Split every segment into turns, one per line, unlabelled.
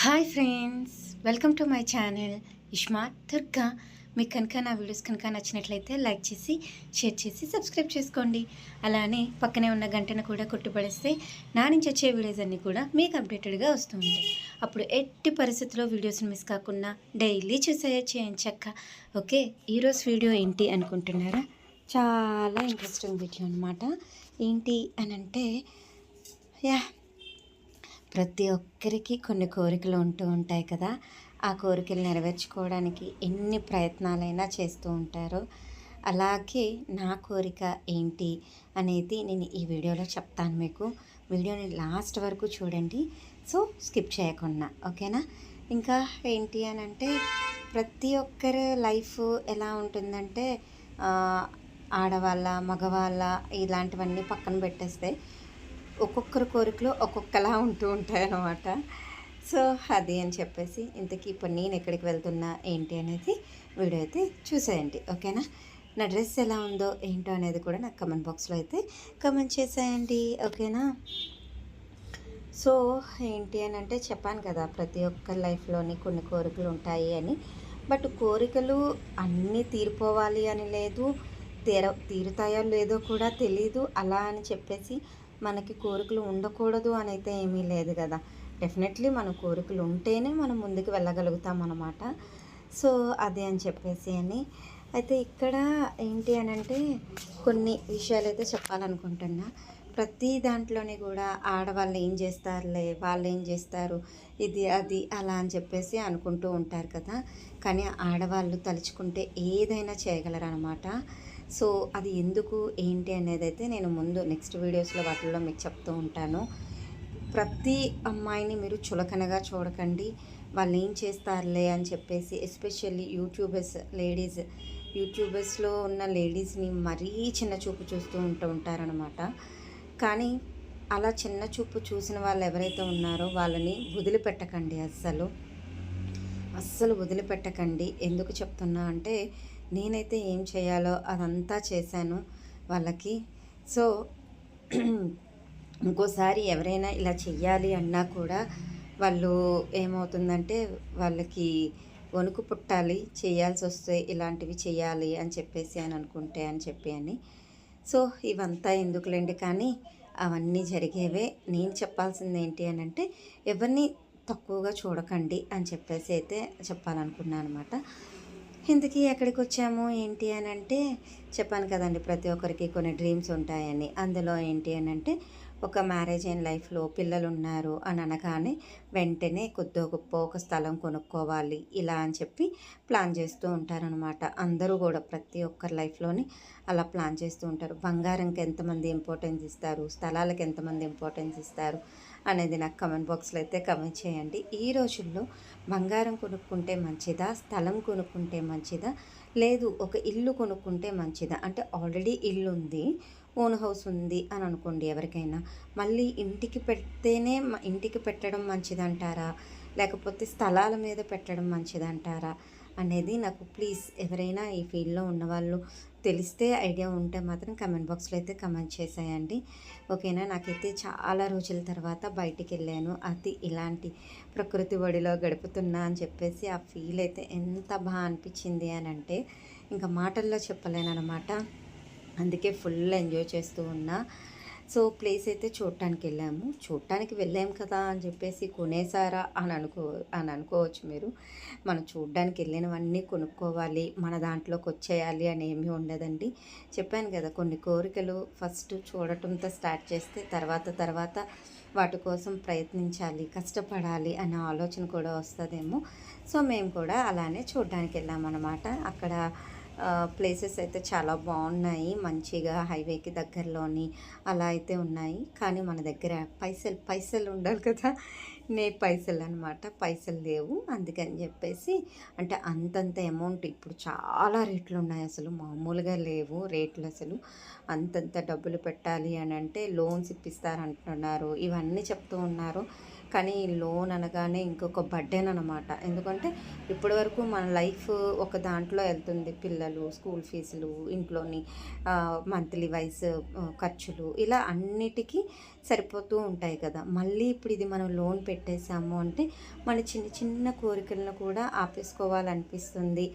Hi friends welcome to my channel Ishma Durga మీకు కనుక నా వీడియోస్ కనుక నచ్చినట్లయితే లైక్ చేసి షేర్ చేసి సబ్స్క్రైబ్ చేసుకోండి. అలానే పక్కనే ఉన్న గంటను కూడా కొట్టుపడేస్తే నా నుంచి వచ్చే వీడియోస్ అన్నీ కూడా మీకు అప్డేటెడ్గా వస్తూ ఉంటాయి. అప్పుడు ఎట్టి పరిస్థితుల్లో వీడియోస్ని మిస్ కాకుండా డైలీ చూసేయచ్చు చక్క. ఓకే ఈరోజు వీడియో ఏంటి అనుకుంటున్నారా? చాలా ఇంట్రెస్టింగ్ వీడియో అనమాట ఏంటి అని అంటే యా ప్రతి ఒక్కరికి కొన్ని కోరికలు ఉంటూ ఉంటాయి కదా. ఆ కోరికలు నెరవేర్చుకోవడానికి ఎన్ని ప్రయత్నాలైనా చేస్తూ ఉంటారు. అలాగే నా కోరిక ఏంటి అనేది నేను ఈ వీడియోలో చెప్తాను మీకు. వీడియోని లాస్ట్ వరకు చూడండి. సో స్కిప్ చేయకుండా ఓకేనా? ఇంకా ఏంటి అని అంటే ప్రతి ఒక్కరి లైఫ్ ఎలా ఉంటుందంటే ఆడవాళ్ళ మగవాళ్ళ ఇలాంటివన్నీ పక్కన పెట్టేస్తే ఒక్కొక్కరి కోరికలు ఒక్కొక్కలా ఉంటూ ఉంటాయి అన్నమాట సో అది అని చెప్పేసి ఇంతకీ ఇప్పుడు నేను ఎక్కడికి వెళ్తున్నా ఏంటి అనేది వీడియో అయితే చూసేయండి ఓకేనా? నా డ్రెస్ ఎలా ఉందో ఏంటో అనేది కూడా నాకు కమెంట్ బాక్స్లో అయితే కమెంట్ చేసేయండి ఓకేనా? సో ఏంటి అని అంటే చెప్పాను కదా ప్రతి ఒక్క లైఫ్లోని కొన్ని కోరికలు ఉంటాయి అని. బట్ కోరికలు అన్నీ తీరిపోవాలి అని లేదు తీర తీరుతాయో లేదో కూడా తెలీదు అలా అని చెప్పేసి మనకి కోరికలు ఉండకూడదు అని అయితే ఏమీ లేదు కదా. డెఫినెట్లీ మన కోరికలు ఉంటేనే మనం ముందుకు వెళ్ళగలుగుతాం అన్నమాట. సో అదే అని చెప్పేసి అని. అయితే ఇక్కడ ఏంటి అని అంటే కొన్ని విషయాలు అయితే చెప్పాలనుకుంటున్నా. ప్రతి దాంట్లోని కూడా ఆడవాళ్ళు ఏం చేస్తారులే వాళ్ళు ఏం చేస్తారు ఇది అది అలా అని చెప్పేసి అనుకుంటూ ఉంటారు కదా. కానీ ఆడవాళ్ళు తలుచుకుంటే ఏదైనా చేయగలరు అనమాట సో అది ఎందుకు ఏంటి అనేది అయితే నేను ముందు నెక్స్ట్ వీడియోస్లో వాటిల్లో మీకు చెప్తూ ఉంటాను. ప్రతి అమ్మాయిని మీరు చులకనగా చూడకండి. వాళ్ళు ఏం చేస్తారులే అని చెప్పేసి ఎస్పెషల్లీ యూట్యూబర్స్ లేడీస్ యూట్యూబర్స్లో ఉన్న లేడీస్ని మరీ చిన్న చూపు చూస్తూ ఉంటూ ఉంటారనమాట కానీ అలా చిన్న చూపు చూసిన వాళ్ళు ఎవరైతే ఉన్నారో వాళ్ళని వదిలిపెట్టకండి అస్సలు. అస్సలు వదిలిపెట్టకండి. ఎందుకు చెప్తున్నా అంటే నేనైతే ఏం చేయాలో అదంతా చేశాను వాళ్ళకి. సో ఇంకోసారి ఎవరైనా ఇలా చెయ్యాలి అన్నా కూడా వాళ్ళు ఏమవుతుందంటే వాళ్ళకి వణుకు పుట్టాలి చేయాల్సి వస్తే ఇలాంటివి చేయాలి అని చెప్పేసి అని అనుకుంటే అని చెప్పి అని. సో ఇవంతా ఎందుకులేండి కానీ అవన్నీ జరిగేవే. నేను చెప్పాల్సింది ఏంటి అని అంటే ఎవరిని తక్కువగా చూడకండి అని చెప్పేసి అయితే చెప్పాలనుకున్నాను అనమాట. ఇంతకీ ఎక్కడికి వచ్చాము ఏంటి అని అంటే చెప్పాను కదండి ప్రతి ఒక్కరికి కొన్ని డ్రీమ్స్ ఉంటాయని. అందులో ఏంటి అని అంటే ఒక మ్యారేజ్ అయిన లైఫ్లో పిల్లలు ఉన్నారు అని అనగానే వెంటనే కొద్ది గొప్ప ఒక స్థలం కొనుక్కోవాలి ఇలా అని చెప్పి ప్లాన్ చేస్తూ ఉంటారనమాట అందరూ కూడా ప్రతి ఒక్కరి లైఫ్లోని అలా ప్లాన్ చేస్తూ ఉంటారు. బంగారంకి ఎంతమంది ఇంపార్టెన్స్ ఇస్తారు? స్థలాలకు ఎంతమంది ఇంపార్టెన్స్ ఇస్తారు? అనేది నాకు కమెంట్ బాక్స్లో అయితే కమెంట్ చేయండి. ఈ రోజుల్లో బంగారం కొనుక్కుంటే మంచిదా? స్థలం కొనుక్కుంటే మంచిదా? లేదు ఒక ఇల్లు కొనుక్కుంటే మంచిదా? అంటే ఆల్రెడీ ఇల్లు ఉంది ఓన్ హౌస్ ఉంది అని అనుకోండి ఎవరికైనా. మళ్ళీ ఇంటికి పెడితేనే ఇంటికి పెట్టడం మంచిదంటారా? లేకపోతే స్థలాల మీద పెట్టడం మంచిదంటారా? అనేది నాకు ప్లీజ్ ఎవరైనా ఈ ఫీల్డ్లో ఉన్నవాళ్ళు తెలిస్తే ఐడియా ఉంటే మాత్రం కమెంట్ బాక్స్లో అయితే కమెంట్ చేసేయండి. ఓకేనా? నాకైతే చాలా రోజుల తర్వాత బయటికి వెళ్ళాను. అది ఇలాంటి ప్రకృతి ఒడిలో గడుపుతున్నా అని చెప్పేసి ఆ ఫీల్ అయితే ఎంత బాగా అనిపించింది అని అంటే ఇంకా మాటల్లో చెప్పలేనమాట అందుకే ఫుల్ ఎంజాయ్ చేస్తూ ఉన్నా. సో ప్లేస్ అయితే చూడటానికి వెళ్ళాము చూడటానికి వెళ్ళాము కదా అని చెప్పేసి కొనేసారా అని అనుకో అని అనుకోవచ్చు మీరు. మనం చూడడానికి వెళ్ళినవన్నీ కొనుక్కోవాలి మన దాంట్లోకి వచ్చేయాలి అని ఏమీ ఉండదండి. చెప్పాను కదా కొన్ని కోరికలు ఫస్ట్ చూడటంతో స్టార్ట్ చేస్తే తర్వాత తర్వాత వాటి కోసం ప్రయత్నించాలి కష్టపడాలి అనే ఆలోచన కూడా వస్తుందేమో. సో మేము కూడా అలానే చూడడానికి వెళ్ళామన్నమాట అక్కడ ప్లేసెస్ అయితే చాలా బాగున్నాయి. మంచిగా హైవేకి దగ్గరలోని అలా అయితే ఉన్నాయి. కానీ మన దగ్గర పైసలు పైసలు ఉండాలి కదా. నే పైసలు అనమాట పైసలు లేవు. అందుకని చెప్పేసి అంటే అంతంత అమౌంట్ ఇప్పుడు చాలా రేట్లు ఉన్నాయి అసలు. మామూలుగా లేవు రేట్లు అసలు. అంతంత డబ్బులు పెట్టాలి అని అంటే లోన్స్ ఇప్పిస్తారంటున్నారు. ఇవన్నీ చెప్తూ ఉన్నారు. కానీ ఈ లోన్ అనగానే ఇంకొక బర్డెన్ అనమాట ఎందుకంటే ఇప్పటి వరకు మన లైఫ్ ఒక దాంట్లో వెళ్తుంది. పిల్లలు స్కూల్ ఫీజులు ఇంట్లోని మంత్లీ వైజ్ ఖర్చులు ఇలా అన్నిటికీ సరిపోతూ ఉంటాయి కదా. మళ్ళీ ఇప్పుడు ఇది మనం లోన్ పెట్టేశాము అంటే మన చిన్న చిన్న కోరికలను కూడా ఆపేసుకోవాలనిపిస్తుంది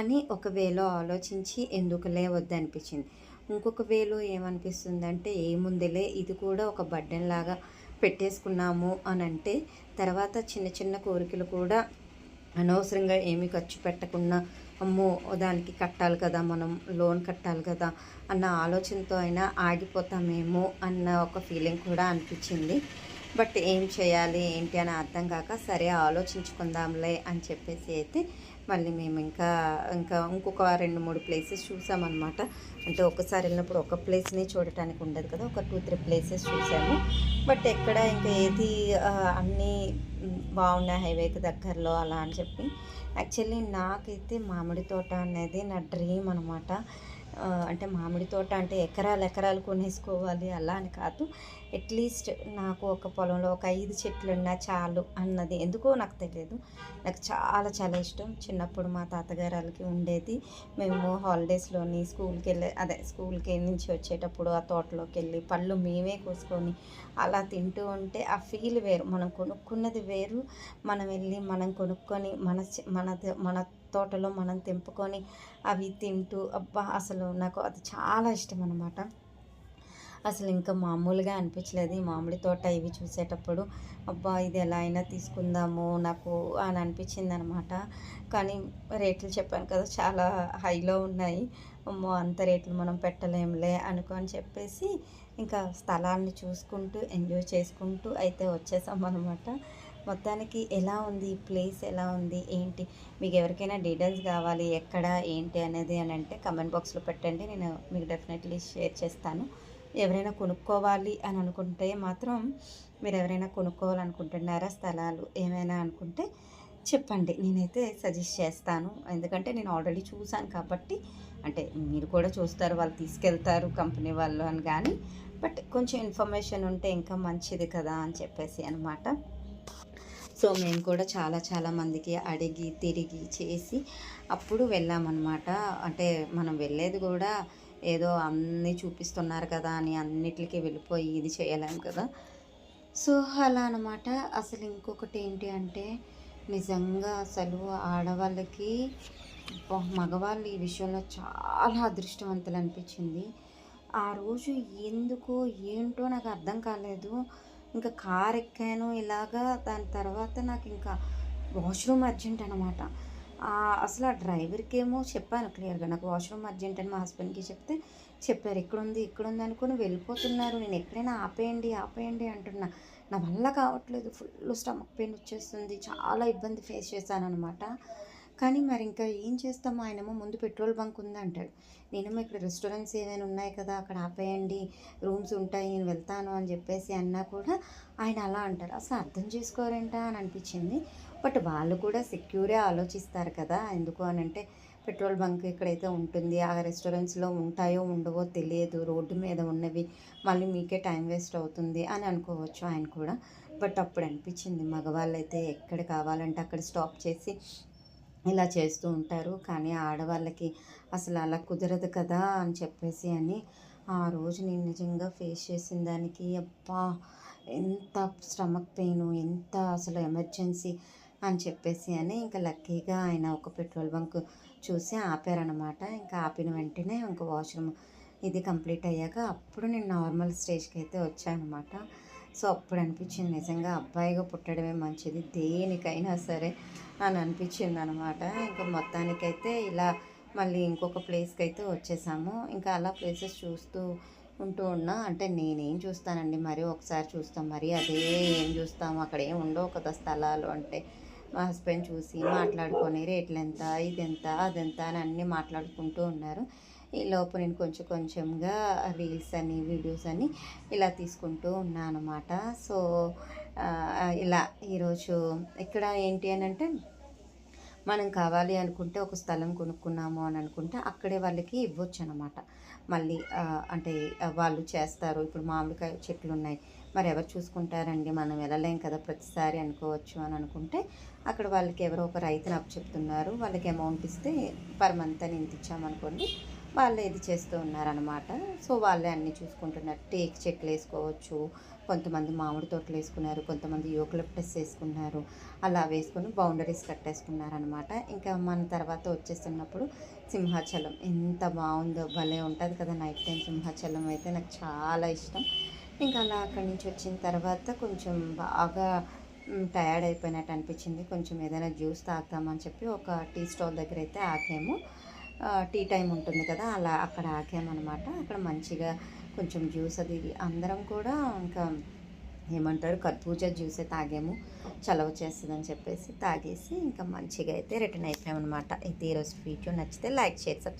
అని ఒక వేలో ఆలోచించి ఎందుకులే వద్దనిపించింది. ఇంకొక వేలో ఏమనిపిస్తుంది అంటే ఏముందిలే ఇది కూడా ఒక బడ్డెన్ లాగా పెట్టేసుకున్నాము అని అంటే తర్వాత చిన్న చిన్న కోరికలు కూడా అనవసరంగా ఏమీ ఖర్చు పెట్టకుండా అమ్మో దానికి కట్టాలి కదా మనం లోన్ కట్టాలి కదా అన్న ఆలోచనతో అయినా ఆగిపోతామేమో అన్న ఒక ఫీలింగ్ కూడా అనిపించింది. బట్ ఏం చేయాలి ఏంటి అని అర్థం కాక సరే ఆలోచించుకుందాంలే అని చెప్పేసి అయితే మళ్ళీ మేము ఇంకా ఇంకా ఇంకొక రెండు మూడు ప్లేసెస్ చూసామన్నమాట. అంటే ఒకసారి వెళ్ళినప్పుడు ఒక ప్లేస్ని చూడటానికి ఉండదు కదా ఒక టూ త్రీ ప్లేసెస్ చూసాము. బట్ ఎక్కడ ఇంకా ఏది అన్నీ బాగున్నాయి హైవేకి దగ్గరలో అలా అని చెప్పి. యాక్చువల్లీ నాకైతే మామిడి తోట అనేది నా డ్రీమ్ అనమాట అంటే మామిడి తోట అంటే ఎకరాలు ఎకరాలు కొనేసుకోవాలి అలా అని కాదు. అట్లీస్ట్ నాకు ఒక పొలంలో ఒక ఐదు చెట్లు ఉన్నా చాలు అన్నది. ఎందుకో నాకు తెలియదు నాకు చాలా చాలా ఇష్టం. చిన్నప్పుడు మా తాతగారు వాళ్ళకి ఉండేది. మేము హాలిడేస్లోని స్కూల్కి వెళ్ళే అదే స్కూల్కి నుంచి వచ్చేటప్పుడు ఆ తోటలోకి వెళ్ళి పళ్ళు మేమే కోసుకొని అలా తింటూ ఉంటే ఆ ఫీల్ వేరు. మనం కొనుక్కున్నది వేరు. మనం వెళ్ళి మనం కొనుక్కొని మన మన మన తోటలో మనం తెంపుకొని అవి తింటూ అబ్బా! అసలు నాకు అది చాలా ఇష్టం అనమాట అసలు ఇంకా మామూలుగా అనిపించలేదు. ఈ మామిడి తోట ఇవి చూసేటప్పుడు అబ్బా ఇది ఎలా అయినా తీసుకుందాము నాకు అని అనిపించింది అనమాట కానీ రేట్లు చెప్పాను కదా చాలా హైలో ఉన్నాయి. అమ్మో అంత రేట్లు మనం పెట్టలేంలే అనుకొని చెప్పేసి ఇంకా స్థలాన్ని చూసుకుంటూ ఎంజాయ్ చేసుకుంటూ అయితే వచ్చేసాం అనమాట మొత్తానికి ఎలా ఉంది? ఈ ప్లేస్ ఎలా ఉంది? ఏంటి? మీకు ఎవరికైనా డీటెయిల్స్ కావాలి? ఎక్కడ? ఏంటి? అనేది అని అంటే కమెంట్ బాక్స్లో పెట్టండి. నేను మీకు డెఫినెట్లీ షేర్ చేస్తాను. ఎవరైనా కొనుక్కోవాలి అని అనుకుంటే మాత్రం మీరు ఎవరైనా కొనుక్కోవాలనుకుంటున్నారా స్థలాలు ఏమైనా అనుకుంటే చెప్పండి. నేనైతే సజెస్ట్ చేస్తాను. ఎందుకంటే నేను ఆల్రెడీ చూశాను కాబట్టి అంటే మీరు కూడా చూస్తారు వాళ్ళు తీసుకెళ్తారు కంపెనీ వాళ్ళు అని కానీ బట్ కొంచెం ఇన్ఫర్మేషన్ ఉంటే ఇంకా మంచిది కదా అని చెప్పేసి అనమాట సో మేము కూడా చాలా చాలా మందికి అడిగి తిరిగి చేసి అప్పుడు వెళ్ళామన్నమాట. అంటే మనం వెళ్ళేది కూడా ఏదో అన్నీ చూపిస్తున్నారు కదా అని అన్నిటికీ వెళ్ళిపోయి ఇది చేయలేము కదా. సో అలా అనమాట అసలు ఇంకొకటి ఏంటి అంటే నిజంగా అసలు ఆడవాళ్ళకి మగవాళ్ళు ఈ విషయంలో చాలా అదృష్టవంతులు అనిపించింది. ఆ రోజు ఎందుకో ఏంటో నాకు అర్థం కాలేదు. ఇంకా కార్ ఎక్కాను ఇలాగా దాని తర్వాత నాకు ఇంకా వాష్రూమ్ అర్జెంట్ అనమాట అసలు ఆ డ్రైవర్కి ఏమో చెప్పాను క్లియర్గా. నాకు వాష్రూమ్ అర్జెంట్ అని మా హస్బెండ్కి చెప్తే చెప్పారు. ఇక్కడుంది ఇక్కడుంది అనుకుని వెళ్ళిపోతున్నారు. నేను ఎక్కడైనా ఆపేయండి ఆపేయండి అంటున్నా. నా వల్ల కావట్లేదు. ఫుల్ స్టమక్ పెయిన్ వచ్చేస్తుంది. చాలా ఇబ్బంది ఫేస్ చేశాను అనమాట కానీ మరి ఇంకా ఏం చేస్తాము ఆయనేమో ముందు పెట్రోల్ బంక్ ఉంది అంటాడు. నేనేమో ఇక్కడ రెస్టారెంట్స్ ఏమైనా ఉన్నాయి కదా అక్కడ ఆపేయండి. రూమ్స్ ఉంటాయి నేను వెళ్తాను అని చెప్పేసి అన్నా కూడా ఆయన అలా అంటారు. అసలు అర్థం చేసుకోరేంటా అని అనిపించింది. బట్ వాళ్ళు కూడా సెక్యూరే ఆలోచిస్తారు కదా. ఎందుకు అని అంటే పెట్రోల్ బంక్ ఎక్కడైతే ఉంటుంది ఆ రెస్టారెంట్స్లో ఉంటాయో ఉండవో తెలియదు. రోడ్డు మీద ఉన్నవి మళ్ళీ మీకే టైం వేస్ట్ అవుతుంది అని అనుకోవచ్చు ఆయన కూడా. బట్ అప్పుడు అనిపించింది మగవాళ్ళు అయితే ఎక్కడ కావాలంటే అక్కడ స్టాప్ చేసి ఇలా చేస్తూ ఉంటారు. కానీ ఆడవాళ్ళకి అసలు అలా కుదరదు కదా అని చెప్పేసి అని ఆ రోజు నేను నిజంగా ఫేస్ చేసిన దానికి అబ్బా ఎంత స్టమక్ పెయిన్ ఎంత అసలు ఎమర్జెన్సీ అని చెప్పేసి అని ఇంకా లక్కీగా ఆయన ఒక పెట్రోల్ బంక్ చూసి ఆపారనమాట ఇంకా ఆపిన వెంటనే ఇంకా వాష్రూమ్ ఇది కంప్లీట్ అయ్యాక అప్పుడు నేను నార్మల్ స్టేజ్కి అయితే వచ్చానమాట సో అప్పుడు అనిపించింది నిజంగా అబ్బాయిగా పుట్టడమే మంచిది దేనికైనా సరే అని అనిపించింది అనమాట ఇంకా మొత్తానికైతే ఇలా మళ్ళీ ఇంకొక ప్లేస్కి అయితే వచ్చేసాము. ఇంకా అలా ప్లేసెస్ చూస్తూ ఉంటూ ఉన్నా అంటే నేనేం చూస్తానండి మరి ఒకసారి చూస్తాం మరి అదే ఏం చూస్తాము అక్కడ ఏం ఉండవు కదా స్థలాలు అంటే. మా హస్బెండ్ చూసి మాట్లాడుకొని రేట్లు ఎంత ఇది ఎంత అదెంత అని అన్నీ మాట్లాడుకుంటూ ఉన్నారు. ఈ లోపు నేను కొంచెం కొంచెంగా రీల్స్ అని వీడియోస్ అని ఇలా తీసుకుంటూ ఉన్నాను అనమాట సో ఇలా ఈరోజు ఇక్కడ ఏంటి అని అంటే మనం కావాలి అనుకుంటే ఒక స్థలం కొనుక్కున్నాము అని అనుకుంటే అక్కడే వాళ్ళకి ఇవ్వచ్చు అనమాట మళ్ళీ అంటే వాళ్ళు చేస్తారు. ఇప్పుడు మామిడికాయ చెట్లు ఉన్నాయి మరి ఎవరు చూసుకుంటారండి? మనం వెళ్ళలేం కదా ప్రతిసారి అనుకోవచ్చు అని అనుకుంటే అక్కడ వాళ్ళకి ఎవరో ఒక రైతుని అప్పు చెప్తున్నారు వాళ్ళకి అమౌంట్ ఇస్తే పర్ మంత్ అని ఇంత ఇచ్చామనుకోండి వాళ్ళే ఇది చేస్తూ ఉన్నారనమాట సో వాళ్ళే అన్నీ చూసుకుంటున్నారు. టేక్ చెట్లు వేసుకోవచ్చు. కొంతమంది మామిడి తోటలు వేసుకున్నారు. కొంతమంది యూకలిప్టస్ వేసుకున్నారు. అలా వేసుకొని బౌండరీస్ కట్టేసుకున్నారనమాట ఇంకా మన తర్వాత వచ్చేస్తున్నప్పుడు సింహాచలం. ఎంత బాగుందో భలే ఉంటుంది కదా నైట్ టైం సింహాచలం అయితే. నాకు చాలా ఇష్టం. ఇంకా అలా అక్కడి నుంచి వచ్చిన తర్వాత కొంచెం బాగా టయర్డ్ అయిపోయినట్టు అనిపించింది. కొంచెం ఏదైనా జ్యూస్ తాగుతామని చెప్పి ఒక టీ స్టాల్ దగ్గర అయితే ఆగాము టీ టైం ఉంటుంది కదా అలా అక్కడ ఆగామన్నమాట. అక్కడ మంచిగా కొంచెం జ్యూస్ అది అందరం కూడా ఇంకా ఏమంటారు కర్బూజా జ్యూసే తాగాము. చలవ చేస్తుందని చెప్పేసి తాగేసి ఇంకా మంచిగా అయితే రిటర్న్ అయిపోయామన్నమాట. అయితే ఈరోజు వీడియో నచ్చితే లైక్ చేసి సబ్స్క్రైబ్